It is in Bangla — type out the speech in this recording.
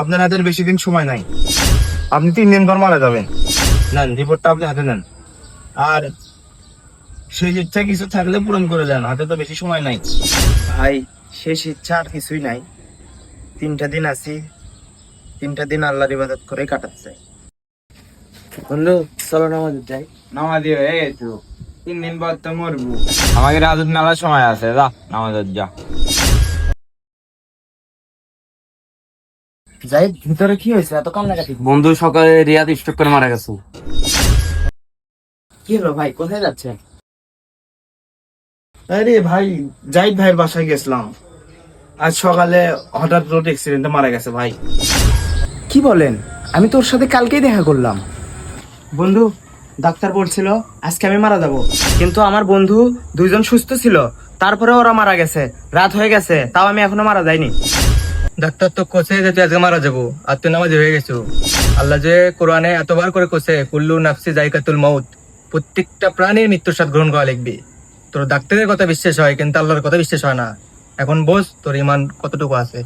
আপনার হাতের বেশি দিন সময় নাই। আপনি তিন দিন পর মারা যাবেন। নেন রিপোর্টটা আপনি হাতে নেন। আর সেই ইচ্ছা কিছু থাকলে পূরণ করে দেন হাতে তো বেশি সময় নাই। ভাই শেষ ইচ্ছা আর কিছুই নাই। তিনটা দিন আছি তিনটা দিন আল্লাহর ইবাদত করে কাটাচ্ছে। বন্ধু চলো নামাজ যাই। নামাজ হয়ে গেছো তিন দিন পর তো মরবো। আমাকে রাজুর নালার সময় আছে যা নামাজের যা। যাই ভিতরে কি হয়েছে? এত কান্নাকাটি বন্ধু সকালে রিয়াদ স্টক করে মারা গেছে। কি হলো ভাই? কোথায় যাচ্ছেন? আরে ভাই জাহিদ ভাইয়ের বাসায় গেছিলাম। আজ সকালে হঠাৎ রোড অ্যাক্সিডেন্টে মারা গেছে ভাই। কি বলেন? আমি তোর সাথে কালকেই দেখা করলাম। বন্ধু ডাক্তার বলছিল আজকে আমি মারা যাব। কিন্তু আমার বন্ধু দুইজন সুস্থ ছিল। তারপরে ওরা মারা গেছে। রাত হয়ে গেছে তাও আমি এখনও মারা যাইনি। ডাক্তার তো কোসে যে তুই আজকে মারা যাব, আর তুই নামাজ হয়ে গেছো। আল্লাহ যে কোরআনে এতবার করে কোসে কুল্লু নাফসি জাইকাতুল মাউত, প্রত্যেকটা প্রাণীর মৃত্যুর সাথে গ্রহণ করা লিখবি। তোর ডাক্তারের কথা বিশ্বাস হয়, কিন্তু আল্লাহর কথা বিশ্বাস হয় না। এখন বোঝ তোর ইমান কতটুকু আছে।